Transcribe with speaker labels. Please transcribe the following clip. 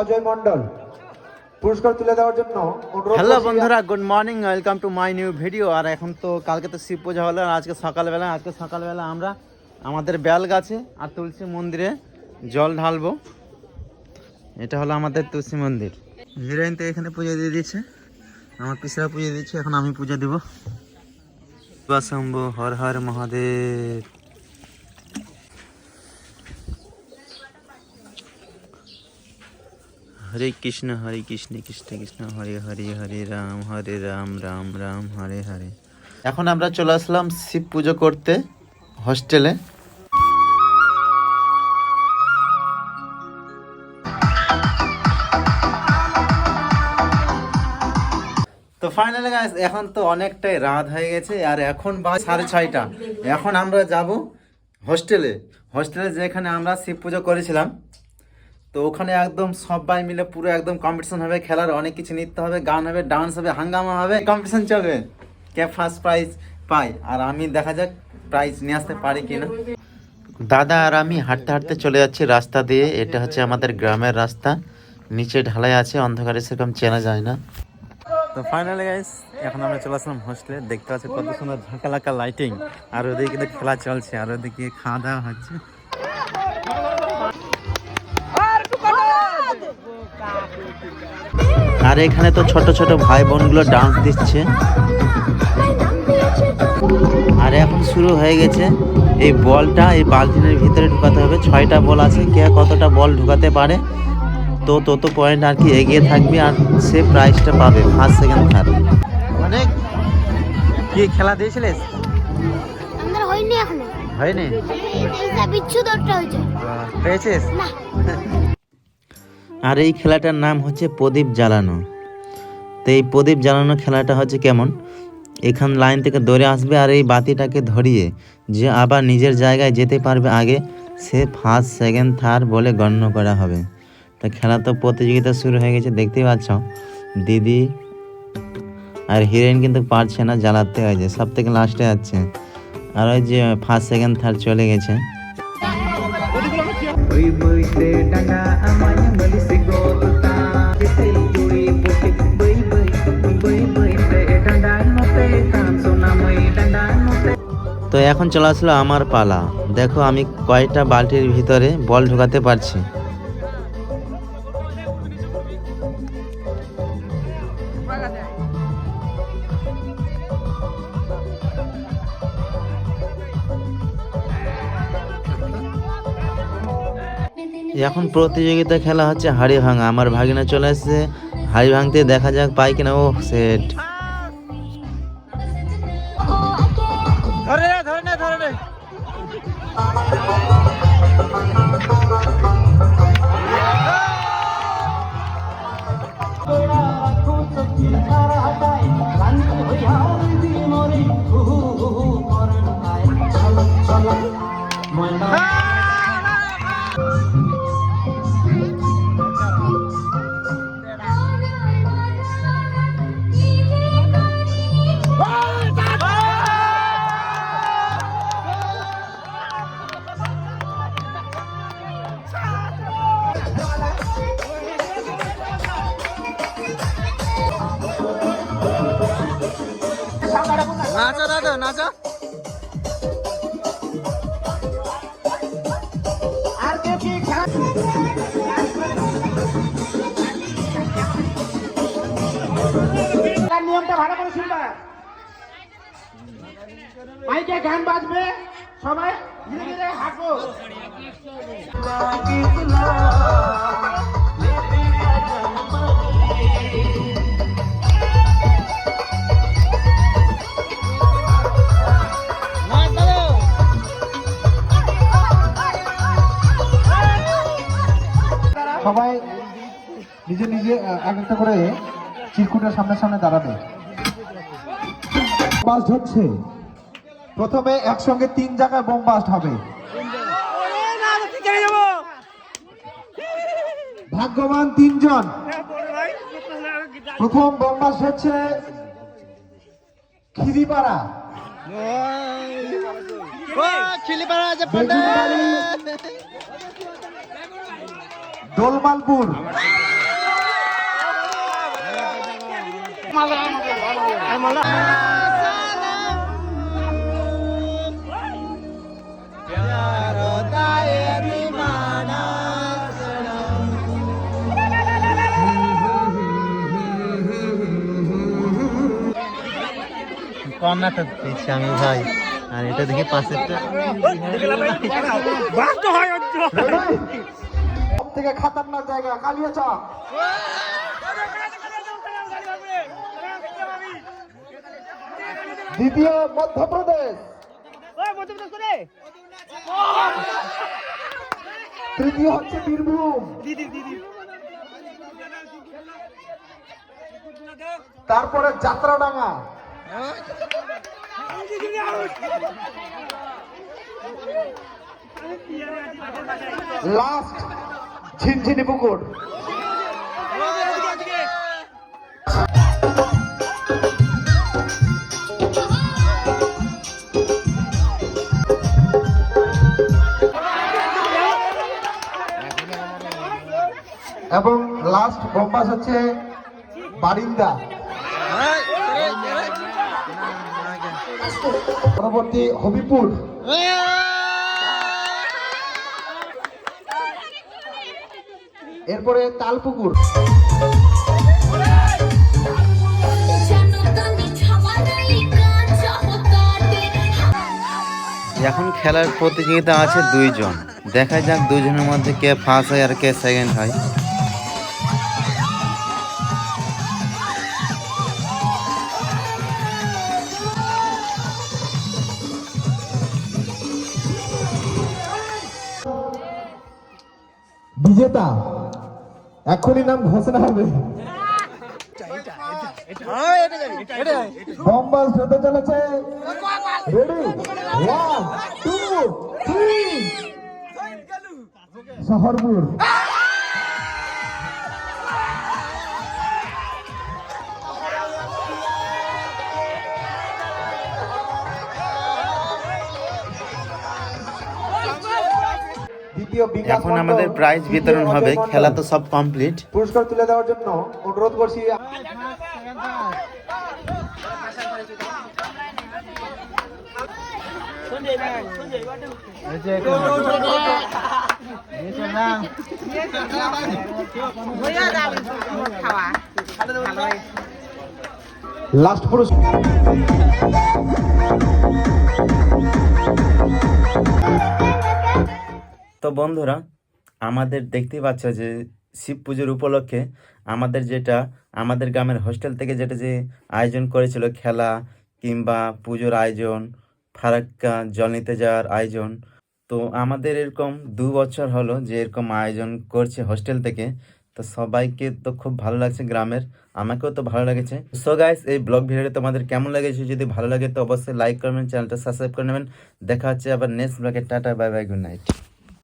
Speaker 1: অজয় মন্ডল পুরস্কার তুলে দেওয়ার জন্য
Speaker 2: হ্যালো বন্ধুরা good morning welcome to my new video আর এখন তো কালকে তো শিব পূজা হলো আর আজকে সকালবেলা আজকে সকালবেলা আমরা আমাদের বেল গাছে আর তুলসী মন্দিরে জল ঢালবো এটা হলো আমাদের তুলসী মন্দির হিরোইন তো এখানে পুজো দিয়ে দিয়েছে আমার পিসরা পুজো দিয়েছে এখন আমি পুজো দেব শিবা হর হর মহাদেব হরে কৃষ্ণ হরে কৃষ্ণ কৃষ্ণ কৃষ্ণ হরে হরে হরে রাম হরে রাম রাম রাম হরে হরে এখন আমরা চলে আসলাম শিব পুজো করতে হস্টেলে তো ফাইনালি গাইস এখন তো অনেকটাই রাত হয়ে গেছে আর এখন বা সাড়ে ছয়টা এখন আমরা যাব হোস্টেলে হোস্টেলে যেখানে আমরা শিব পুজো করেছিলাম তো ওখানে একদম সবাই মিলে পুরো একদম কম্পিটিশন হবে খেলার অনেক কিছু নিতে হবে গান হবে ডান্স হবে হাঙ্গামা হবে কম্পিটিশন চলবে কে ফার্স্ট প্রাইজ পাই আর আমি দেখা যাক প্রাইজ নিয়ে আসতে পারি কিনা দাদা আর আমি হাঁটতে হাঁটতে চলে যাচ্ছি রাস্তা দিয়ে এটা হচ্ছে আমাদের গ্রামের রাস্তা নিচে ঢালাই আছে অন্ধকারে সেরকম চেনা যায় না তো ফাইনালি গাইস এখন আমরা চলে আসলাম হোস্টেলে দেখতে পাচ্ছি কত সুন্দর ঝাঁকালাকা লাইটিং আর ওদিকে খেলা চলছে আর ওদিকে খাওয়া দাওয়া হচ্ছে আর এখানে তো ছোট ছোট ভাই বোনগুলো ডান্স দিচ্ছে আর এখন শুরু হয়ে গেছে এই বলটা এই বালতিনের ভিতরে ঢুকাতে হবে ছয়টা বল আছে কে কতটা বল ঢুকাতে পারে তো তত পয়েন্ট আর কি এগিয়ে থাকবে আর সে প্রাইজটা পাবে ফার্স্ট সেকেন্ড থার্ড অনেক কি খেলা দিয়েছিলিস হয়নি হয়নি পেয়েছিস না আর এই খেলাটার নাম হচ্ছে প্রদীপ জ্বালানো তো এই প্রদীপ জ্বালানো খেলাটা হচ্ছে কেমন এখান লাইন থেকে দৌড়ে আসবে আর এই বাতিটাকে ধরিয়ে যে আবার নিজের জায়গায় যেতে পারবে আগে সে ফার্স্ট সেকেন্ড থার্ড বলে গণ্য করা হবে তো খেলা তো প্রতিযোগিতা শুরু হয়ে গেছে দেখতেই পাচ্ছ দিদি আর হিরোইন কিন্তু পারছে না জ্বালাতে হয়েছে সব থেকে লাস্টে যাচ্ছে আর ওই যে ফার্স্ট সেকেন্ড থার্ড চলে গেছে তো এখন চলে আসলো আমার পালা দেখো আমি কয়টা বালতির ভিতরে বল ঢোকাতে পারছি এখন প্রতিযোগিতা খেলা হচ্ছে হাড়ি ভাঙা আমার ভাগিনা চলে এসেছে হাড়ি ভাঙতে দেখা যাক পাই কিনা ও সেট
Speaker 3: নাচো দাদা নাচো আর কে কি খা নিয়মটা ভালো করে শুনবা মাইকে গান বাজবে সবাই ধীরে ধীরে হাঁটো কৃষ্ণ
Speaker 1: নিজে নিজে এক একটা করে চিরকুটের সামনে সামনে দাঁড়াবে বাস্ট হচ্ছে প্রথমে একসঙ্গে তিন জায়গায় বোম বাস্ট হবে ভাগ্যবান তিনজন প্রথম বোম বাস্ট হচ্ছে খিদিপাড়া দোলমালপুর কর্ণাটক
Speaker 2: পেয়েছি আমি ভাই আর এটা দেখি পাশেরটা
Speaker 1: থেকে খাতারনাক জায়গা কালিয়াচক দ্বিতীয় মধ্যপ্রদেশ তৃতীয় হচ্ছে বীরভূম তারপরে যাত্রাডাঙ্গা লাস্ট ঝিনঝিনি পুকুর এবং লাস্ট কম্পাস হচ্ছে বারিন্দা পরবর্তী হবিপুর এরপরে তালপুকুর এখন
Speaker 2: খেলার প্রতিযোগিতা আছে দুইজন দেখা যাক দুজনের মধ্যে কে ফার্স্ট হয় আর কে সেকেন্ড হয়
Speaker 1: বিজেতা এখনই নাম ঘোষণা হবে বম্বাস হতে চলেছে ready one two three Shaharpur
Speaker 2: এখন আমাদের প্রাইজ বিতরণ হবে খেলা তো সব কমপ্লিট পুরস্কার তুলে দেওয়ার জন্য অনুরোধ করছি
Speaker 1: লাস্ট পুরস্কার
Speaker 2: তো বন্ধুরা আমাদের দেখতেই পাচ্ছ যে শিব পুজোর উপলক্ষে আমাদের যেটা আমাদের গ্রামের হোস্টেল থেকে যেটা যে আয়োজন করেছিল খেলা কিংবা পুজোর আয়োজন ফারাক্কা জল নিতে যাওয়ার আয়োজন তো আমাদের এরকম দু বছর হলো যে এরকম আয়োজন করছে হোস্টেল থেকে তো সবাইকে তো খুব ভালো লাগছে গ্রামের আমাকেও তো ভালো লেগেছে সো গাইস এই ব্লগ ভিডিওটা তোমাদের কেমন লেগেছে যদি ভালো লাগে তো অবশ্যই লাইক করবেন চ্যানেলটা সাবস্ক্রাইব করে নেবেন দেখা হচ্ছে আবার নেক্সট ব্লগে tata bye bye good night